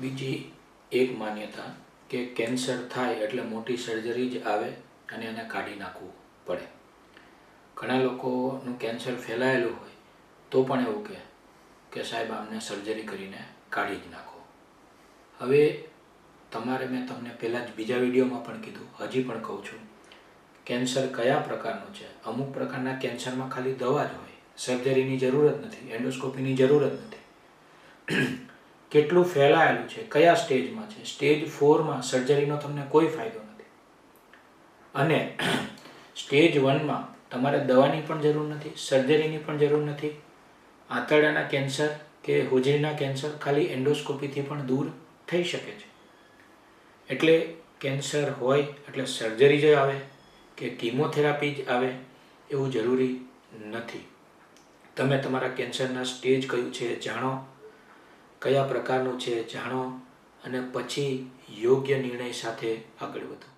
બીજી એક માન્યતા કે કેન્સર થાય એટલે મોટી સર્જરી જ આવે અને એને કાઢી નાખવું પડે. ઘણા લોકોનું કેન્સર ફેલાયેલું હોય તો પણ એવું કહે કે સાહેબ, આમને સર્જરી કરીને કાઢી જ નાખો. હવે તમારે મેં તમને પહેલાં જ બીજા વિડીયોમાં પણ કીધું, હજી પણ કહું છું, કેન્સર કયા પ્રકારનું છે? અમુક પ્રકારના કેન્સરમાં ખાલી દવા જ હોય. સર્જરીની જરૂર જ નથી એન્ડોસ્કોપીની જરૂર જ નથી. કેટલું ફેલાયેલું છે, કયા સ્ટેજમાં છે? સ્ટેજ ફોરમાં સર્જરીનો તમને કોઈ ફાયદો નથી. અને સ્ટેજ વનમાં તમારે દવાની પણ જરૂર નથી, સર્જરીની પણ જરૂર નથી, આંતરડાના કેન્સર કે હોજરીના કેન્સર ખાલી એન્ડોસ્કોપીથી પણ દૂર થઈ શકે છે. એટલે કેન્સર હોય, એટલે સર્જરી જ આવે કે કીમોથેરાપી જ આવે, એવું જરૂરી નથી. તમે તમારા કેન્સરના સ્ટેજ કયું છે જાણો કયા પ્રકારનું છે જાણો અને પછી યોગ્ય નિર્ણય સાથે આગળ વધો.